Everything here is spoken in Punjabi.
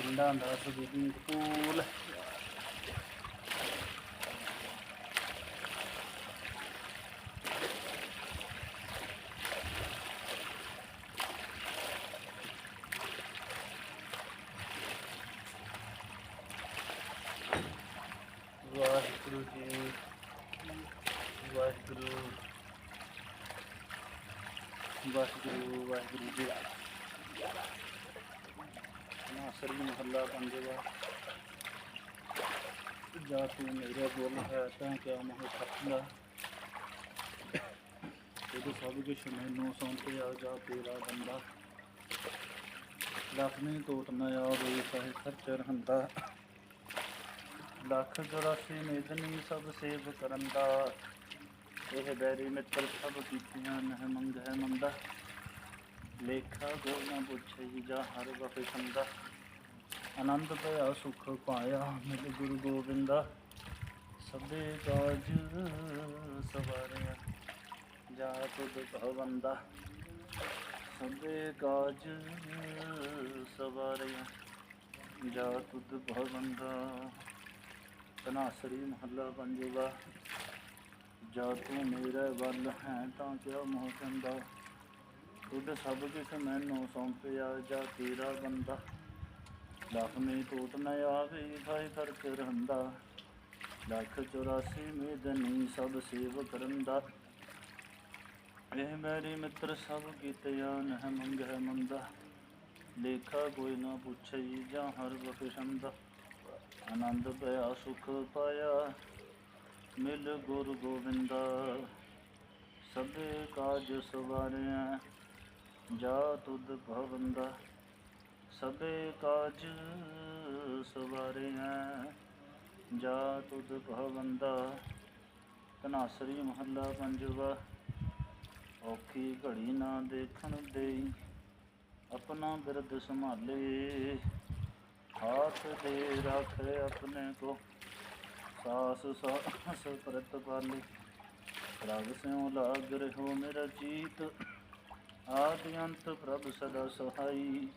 എന്താ എന്താ സുഖം കൂല ਵਾਹਿਗੁਰੂ ਜੀ, ਵਾਹਿਗੁਰੂ ਵਾਹਿਗੁਰੂ ਵਾਹਿਗੁਰੂ ਜੀ ਨਾ ਸਰੀ ਮਹੱਲਾ ਪੰਜਵਾ ਜਾ ਤੂੰ ਮੇਰਾ ਬੋਲ ਹੈ ਤਾਂ ਕਿਆ ਮੋਹ ਖਤਨਾ ਇਹ ਸਭ ਕੁਛ ਮੈਨੂੰ ਸੌਂਪਿਆ ਜਾ ਤੇਰਾ ਬੰਦਾ। ਲੱਖ ਟੋਟ ਨਾ ਆਵੇ, ਚਾਹੇ ਖਰਚ ਰਹਿੰਦਾ। ਲੱਖ ਚੁਰਾਸੀ ਮੇਦਨੀ ਸਭ ਸੇਵ ਕਰਨ ਦਾ। ਇਹ ਬੈਰੀ ਮਿੱਤਰ ਸਭ ਕੀਤੀਆਂ ਨਹਿ ਮੰਗ ਹੈ ਮੰਦਾ। ਲੇਖਾ ਗੋ ਨਾ ਪੁੱਛੇ ਜਾ ਹਰ ਵਫੇ ਸੰਦਾ। ਆਨੰਦ ਭਇਆ ਸੁਖ ਪਾਇਆ ਮਿਲ ਗੁਰੂ ਗੋਬਿੰਦਾ ਸਭੇ ਕਾਜ ਸਵਾਰਿਆ ਜਾ ਤੁਧ ਭਵੰਦਾ। ਸਭੇ ਕਾਜ ਸਵਾਰਿਆ ਜਾ ਤੁਧ ਭਵੰਦਾ। ਧਨਾਸਰੀ ਮਹੱਲਾ ਪੰਜਵਾ ਜਾ ਤੂੰ ਮੇਰੇ ਵੱਲ ਹੈ ਤਾਂ ਕਿਆ ਮੋਹ ਕੰਦਾ ਤੁਧ ਸਭ ਕੁਛ ਮੈਨੂੰ ਸੌਂਪਿਆ ਜਾ ਤੇਰਾ ਬੰਦਾ। ਲਖਮੀ ਟੂਟ ਨ ਆਵੇ, ਭਾਈ ਫ਼ਰਕ ਰਹਿੰਦਾ। ਲੱਖ 84 ਮੇਦਨੀ ਸਭ ਸੇਵ ਕਰਨ ਦਾ ਇਹ ਮੇਰੀ ਮਿੱਤਰ ਸਭ ਕੀਤੇ ਨਹ ਮੰਗ ਹੈ ਮੰਦਾ। ਲੇਖਾ ਕੋਈ ਨਾ ਪੁੱਛਈ ਜਾਂ ਹਰ ਬਖਸ਼ੰਦਾ ਆਨੰਦ ਪਿਆ, ਸੁਖ ਪਾਇਆ। ਮਿਲ ਗੁਰ ਗੋਬਿੰਦਾ ਸਭੇ ਕਾਜ ਸਵਾਰਿਆ, ਜਾ ਤੁਧ ਭਵੰਦਾ। ਸਭੇ ਕਾਜ ਸਵਾਰਿਆ, ਜਾ ਤੁਧ ਭਵੰਦਾ। ਤਨਾਸਰੀ ਮਹੱਲਾ ਪੰਜਵਾ, ਔਖੀ ਘੜੀ ਨਾ ਦੇਖਣ ਦੇਈ, ਆਪਣਾ ਬਿਰਦ ਸੰਭਾਲੇ। हाथ दे रखे अपने को सास सास परत पाले रब से लाग रहो मेरा जीत आदि अंत प्रभ सदा सहाई